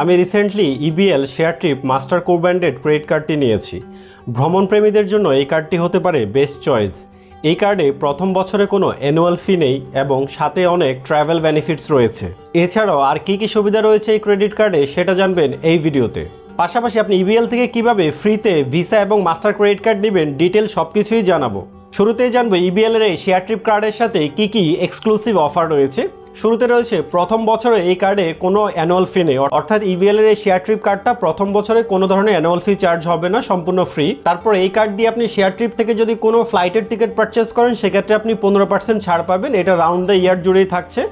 আমি recently EBL share trip master co branded credit কার্ডটি নিয়েছি। ভ্রমণপ্রেমীদের জন্য এই কার্ডটি হতে পারে বেস্ট চয়েস এই কার্ডে প্রথম বছরে কোনো অ্যানুয়াল ফি নেই এবং সাথে অনেক ট্রাভেল বেনিফিটস রয়েছে। এছাড়াও আর কী কী সুবিধা রয়েছে এই ক্রেডিট কার্ডে সেটা জানবেন এই ভিডিওতে। পাশাপাশি আপনি ইবিএল থেকে কীভাবে ফ্রিতে ভিসা এবং মাস্টার ক্রেডিট কার্ড নেবেন ডিটেল সব কিছুই জানাব। শুরুতেই জানব ইবিএল এর এই শেয়ার ট্রিপ কার্ডের সাথে কি কি এক্সক্লুসিভ অফার রয়েছে। শুরুতে রয়েছে প্রথম বছরে এই কার্ডে কোনো অ্যানুয়াল ফি নেই। অর্থাৎ ইভিএল এর এই শেয়ার ট্রিপ কার্ডটা প্রথম বছরে কোনো ধরনের অ্যানুয়াল ফি চার্জ হবে না, সম্পূর্ণ ফ্রি তারপর এই কার্ড দিয়ে আপনি শেয়ার ট্রিপ থেকে যদি কোনো ফ্লাইটের টিকিট পারচেস করেন, সেক্ষেত্রে আপনি পনেরো পার্সেন্ট ছাড় পাবেন। এটা রাউন্ড দ্য ইয়ার জুড়েই থাকছে।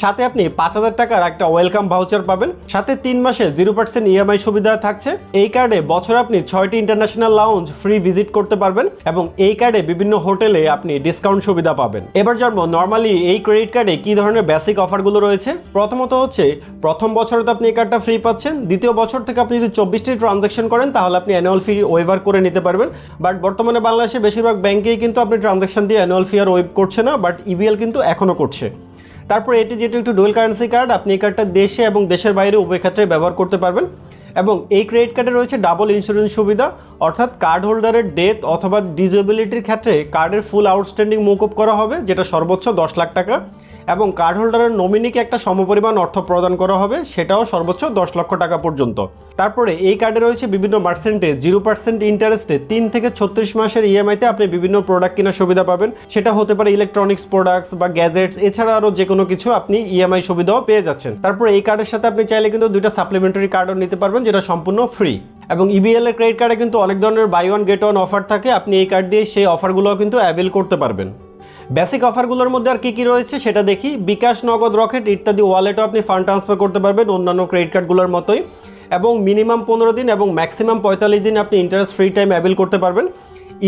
সাথে আপনি পাঁচ হাজার টাকার একটা ওয়েলকাম ভাউচার পাবেন। সাথে তিন মাসে জিরো পার্সেন্ট ইএমআই সুবিধা থাকছে। এই কার্ডে বছরে আপনি ছয়টি ইন্টারন্যাশনাল লাউঞ্জ ফ্রি ভিজিট করতে পারবেন এবং এই কার্ডে বিভিন্ন হোটেলে আপনি ডিসকাউন্ট সুবিধা পাবেন। এবার জানব নর্মালি এই ক্রেডিট কার্ডে কি ধরনের বেসিক অফারগুলো রয়েছে? প্রথমত হচ্ছে, প্রথম বছরে তো আপনি এই কার্ডটা ফ্রি পাচ্ছেন। দ্বিতীয় বছর থেকে আপনি যদি চব্বিশটি ট্রানজ্যাকশন করেন, তাহলে আপনি অ্যানুয়াল ফি ওয়েভার করে নিতে পারবেন। বাট বর্তমানে বাংলাদেশে বেশিরভাগ ব্যাংকেই কিন্তু আপনি ট্রানজাকশন দিয়ে অ্যানুয়াল ফি আর ওয়েভ করছে না বাট ইবিএল কিন্তু এখনও করছে। তারপর এটি যেহেতু একটু ডুয়েল কারেন্সি কার্ড আপনি এই কার্ডটা দেশে এবং দেশের বাইরে উভয় ক্ষেত্রে ব্যবহার করতে পারবেন। এবং এই ক্রেডিট কার্ডে রয়েছে ডাবল ইন্স্যুরেন্স সুবিধা, অর্থাৎ কার্ড হোল্ডারের ডেথ অথবা ডিসেবিলিটির ক্ষেত্রে কার্ডের ফুল আউটস্ট্যান্ডিং মুকুব করা হবে, যেটা সর্বোচ্চ দশ লাখ টাকা। এবং কার্ড হোল্ডারের নমিনিকে একটা সমপরিমাণ অর্থ প্রদান করা হবে, সেটাও সর্বোচ্চ দশ লক্ষ টাকা পর্যন্ত। তারপরে এই কার্ডে রয়েছে বিভিন্ন পার্সেন্টে জিরো পার্সেন্ট ইন্টারেস্টে তিন থেকে ছত্রিশ মাসের ইএমআইতে আপনি বিভিন্ন প্রোডাক্ট কেনার সুবিধা পাবেন। সেটা হতে পারে ইলেকট্রনিক্স প্রোডাক্টস বা গ্যাজেটস এছাড়া আরও যে কোনো কিছু আপনি ইএমআই সুবিধাও পেয়ে যাচ্ছেন। তারপরে এই কার্ডের সাথে আপনি চাইলে কিন্তু দুইটা সাপ্লিমেন্টারি কার্ডও নিতে পারবেন। যেটা সম্পূর্ণ ফ্রি এবং ইবিএল এর ক্রেডিট কার্ডে কিন্তু অনেক ধরনের buy one get one offer থাকে। আপনি এই কার্ড দিয়ে সেই অফারগুলোও কিন্তু অ্যাভেল করতে পারবেন। বেসিক অফারগুলোর মধ্যে আর কী কী রয়েছে সেটা দেখি। বিকাশ, নগদ, রকেট ইত্যাদি ওয়ালেটও আপনি ফান্ড ট্রান্সফার করতে পারবেন অন্যান্য ক্রেডিট কার্ডগুলোর মতোই। এবং মিনিমাম পনেরো দিন এবং ম্যাক্সিমাম পঁয়তাল্লিশ দিন আপনি ইন্টারেস্ট ফ্রি টাইম অ্যাভেল করতে পারবেন।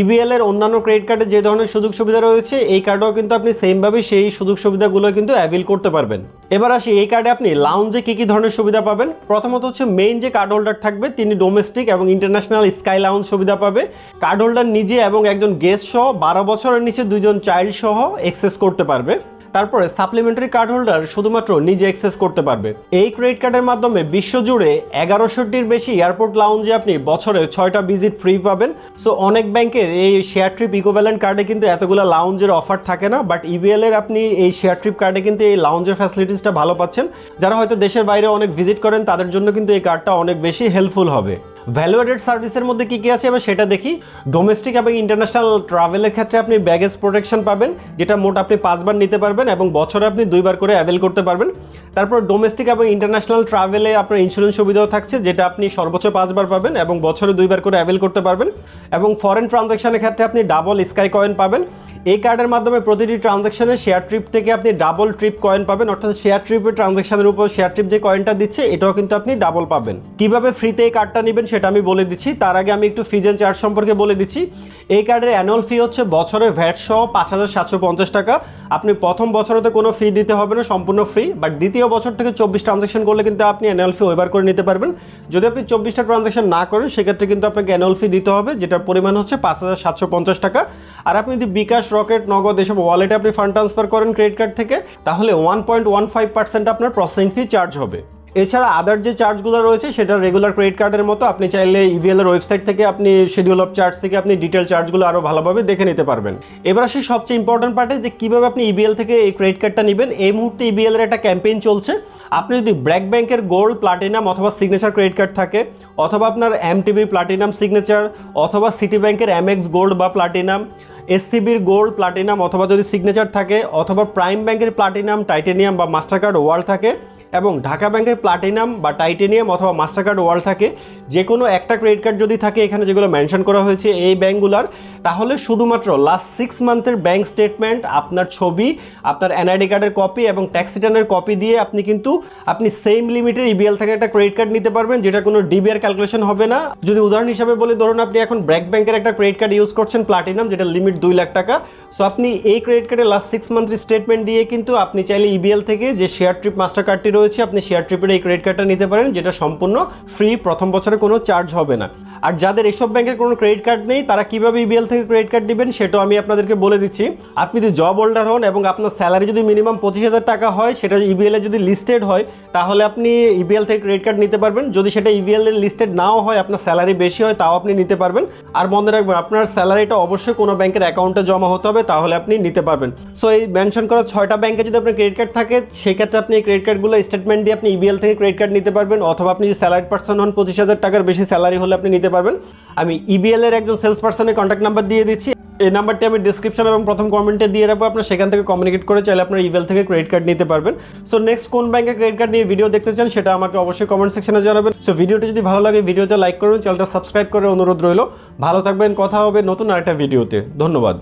ইবিএল এর অন্যান্য ক্রেডিট কার্ডে যে ধরনের সুযোগ সুবিধা রয়েছে, এই কার্ডেও কিন্তু আপনি সেমভাবে সেই সুযোগ সুবিধাগুলো কিন্তু অ্যাভেল করতে পারবেন। এবার আসি, এই কার্ডে আপনি লাউঞ্জে কী কী ধরনের সুবিধা পাবেন? প্রথমত হচ্ছে মেইন যে কার্ড হোল্ডার থাকবে, তিনি ডোমেস্টিক এবং ইন্টারন্যাশনাল স্কাই লাউঞ্জ সুবিধা পাবে। কার্ড হোল্ডার নিজে এবং একজন গেস্ট সহ বারো বছরের নিচে দুজন চাইল্ড সহ এক্সেস করতে পারবে। তারপরে সাপ্লিমেন্টারি কার্ড হোল্ডার শুধুমাত্র নিজে অ্যাক্সেস করতে পারবে। এই ক্রেডিট কার্ডের মাধ্যমে বিশ্বজুড়ে এগারোশোটির বেশি এয়ারপোর্ট লাউঞ্জে আপনি বছরে ছয়টা ভিজিট ফ্রি পাবেন। সো অনেক ব্যাংকের এই শেয়ার ট্রিপ ইকোভ্যালেন্ট কার্ডে কিন্তু এতগুলো লাউঞ্জের অফার থাকে না। বাট ইবিএল এর আপনি এই শেয়ার ট্রিপ কার্ডে কিন্তু এই লাউঞ্জের ফ্যাসিলিটিসটা ভালো পাচ্ছেন। যারা হয়তো দেশের বাইরে অনেক ভিজিট করেন, তাদের জন্য কিন্তু এই কার্ডটা অনেক বেশি হেল্পফুল হবে। ভ্যালুয়েটেড সার্ভিসের মধ্যে কী কী আছে? এবার সেটা দেখি। ডোমেস্টিক এবং ইন্টারন্যাশনাল ট্রাভেলের ক্ষেত্রে আপনি ব্যাগেজ প্রোটেকশন পাবেন, যেটা মোট আপনি পাঁচবার নিতে পারবেন এবং বছরে আপনি দুইবার করে অ্যাভেল করতে পারবেন। তারপর ডোমেস্টিক এবং ইন্টারন্যাশনাল ট্রাভেলে আপনার ইন্স্যুরেন্স সুবিধাও থাকছে, যেটা আপনি সর্বোচ্চ পাঁচবার পাবেন এবং বছরে দুইবার করে অ্যাভেল করতে পারবেন। এবং ফরেন ট্রানজ্যাকশনের ক্ষেত্রে আপনি ডাবল স্কাই কয়েন পাবেন। এই কার্ডের মাধ্যমে প্রতিটি ট্রানজ্যাকশনে শেয়ার ট্রিপ থেকে আপনি ডাবল ট্রিপ কয়েন পাবেন। অর্থাৎ শেয়ার ট্রিপের ট্রানজ্যাকশনের উপর শেয়ার ট্রিপ যে কয়েনটা দিচ্ছে, এটাও কিন্তু আপনি ডাবল পাবেন। কীভাবে ফ্রিতে এই কার্ডটা নেবেন সেটা আমি বলে দিচ্ছি। তার আগে আমি একটু ফিজ এন্ড চার্জ সম্পর্কে বলে দিচ্ছি। এই কার্ডের অ্যানুয়াল ফি হচ্ছে বছরে ভ্যাট সহ পাঁচ হাজার সাতশো পঞ্চাশ টাকা। আপনি প্রথম বছরতে কোনো ফি দিতে হবে না, সম্পূর্ণ ফ্রি বাট দ্বিতীয় বছর থেকে চব্বিশ ট্রানজাকশন করলে কিন্তু আপনি অ্যানুয়াল ফি ওয়েবার করে নিতে পারবেন। যদি আপনি চব্বিশটা ট্রানজ্যাকশন না করেন, সেক্ষেত্রে কিন্তু আপনাকে অ্যানুয়াল ফি দিতে হবে, যেটার পরিমাণ হচ্ছে পাঁচ হাজার সাতশো পঞ্চাশ টাকা। আর আপনি যদি বিকাশ রকেট, নগদ এসব ওয়ালেটে আপনি ফান্ড ট্রান্সফার করেন ক্রেডিট কার্ড থেকে, তাহলে one point one five percent আপনার প্রসেসিং ফি চার্জ হবে। এছাড়া আদার যে চার্জগুলো রয়েছে, সেটা রেগুলার ক্রেডিট কার্ডের মতো আপনি চাইলে ইভিএল এর ওয়েবসাইট থেকে আপনি শিডিউল অফ চার্জ থেকে আপনি ডিটেল চার্জগুলো আরও ভালোভাবে দেখে নিতে পারবেন। এবার আসি সবচেয়ে ইম্পর্টেন্ট পার্টে যে কীভাবে আপনি ইবিএল থেকে এই ক্রেডিট কার্ডটা নেবেন। এই মুহূর্তে ইবিএল এর একটা ক্যাম্পেইন চলছে। আপনি যদি ব্র্যাক ব্যাংকের গোল্ড প্লাটিনাম অথবা সিগনেচার ক্রেডিট কার্ড থাকে, অথবা আপনার এমটিবির প্লাটিনাম সিগনেচার অথবা সিটি ব্যাংকের এমএক্স গোল্ড বা প্লাটিনাম এসসিবির গোল্ড প্লাটিনাম অথবা যদি সিগনেচার থাকে, অথবা প্রাইম ব্যাংকের প্লাটিনাম টাইটেনিয়াম বা মাস্টার কার্ড ওয়ার্ল্ড থাকে এবং ঢাকা ব্যাংকের প্লাটিনাম বা টাইটেনিয়াম অথবা মাস্টার কার্ড ওয়ার্ল্ড থাকে যে কোনো একটা ক্রেডিট কার্ড যদি থাকে, এখানে যেগুলো মেনশন করা হয়েছে এই ব্যাঙ্কগুলার তাহলে শুধুমাত্র লাস্ট সিক্স মান্থের ব্যাংক স্টেটমেন্ট আপনার ছবি, আপনার এনআইডি কার্ডের কপি এবং ট্যাক্স রিটার্নের কপি দিয়ে আপনি কিন্তু, আপনি সেম লিমিটের ইবিএল থেকে একটা ক্রেডিট কার্ড নিতে পারবেন, যেটা কোনো ডিবিআর ক্যালকুলেশন হবে না। যদি উদাহরণ হিসাবে বলে, ধরুন আপনি এখন ব্র্যাক ব্যাংকের একটা ক্রেডিট কার্ড ইউজ করছেন প্লাটিনাম যেটা লিমিট দুই লাখ টাকা সো আপনি এই ক্রেডিট কার্ডের লাস্ট সিক্স মান্থের স্টেটমেন্ট দিয়ে কিন্তু আপনি চাইলে ইবিএল থেকে যে শেয়ার ট্রিপ মাস্টার কার্ডটি রয়েছে রয়েছে, আপনি শেয়ার ট্রিপের এই ক্রেডিট কার্ডটা নিতে পারেন, যেটা সম্পূর্ণ ফ্রি প্রথম বছরে কোনো চার্জ হবে না। আর যাদের এসব ব্যাংকের কোনো ক্রেডিট কার্ড নেই, তারা কীভাবে ইবিএল থেকে ক্রেডিট কার্ড দিবেন সেটাও আমি আপনাদেরকে বলে দিচ্ছি। আপনি যদি জব হোল্ডার হন এবং আপনার স্যালারি যদি মিনিমাম পঁচিশ হাজার টাকা হয়, সেটা ইবিএল যদি লিস্টেড হয়, তাহলে আপনি ইবিএল থেকে ক্রেডিট কার্ড নিতে পারবেন। যদি সেটা ইবিএল এর লিস্টেড নাও হয়, আপনার স্যালারি বেশি হয়, তাও আপনি নিতে পারবেন। আর মনে রাখবেন, আপনার স্যালারিটা অবশ্যই কোনো ব্যাংকের অ্যাকাউন্টে জমা হতে হবে, তাহলে আপনি নিতে পারবেন। সো এই মেনশন করা ছয়টা ব্যাংকে যদি আপনার ক্রেডিট কার্ড থাকে, সেক্ষেত্রে আপনি এই ক্রেডিট কার্ডগুলো স্টেটমেন্ট দিয়ে আপনি ইবিএল থেকে ক্রেডিট কার্ড নিতে পারবেন, অথবা আপনি যদি স্যালারি পার্সন হন, পঁচিশ হাজার টাকার বেশি স্যালারি হলে আপনি নিতে পারবেন। আমি ইবিএল এর একজন সেলস পার্সনের কন্ট্যাক্ট নাম্বার দিয়ে দিচ্ছি। এই নাম্বারটি আমি ডিসক্রিপশন এবং প্রথম কমেন্টে দিয়ে রাখব। আপনার সেখান থেকে কমিউনিকেট করে চাইলে আপনার ইমেল থেকে ক্রেডিট কার্ড নিতে পারবেন। সো নেক্সট কোন ব্যাংকের ক্রেডিট কার্ড নিয়ে ভিডিও দেখতে চান, সেটা আমাকে অবশ্যই কমেন্ট সেকশনে জানাবেন। সো ভিডিওটি যদি ভালো লাগে ভিডিওতে লাইক করবেন চ্যানেলটা সাবস্ক্রাইব করে অনুরোধ রইল। ভালো থাকবেন, কথা হবে নতুন আরেকটা ভিডিওতে ধন্যবাদ।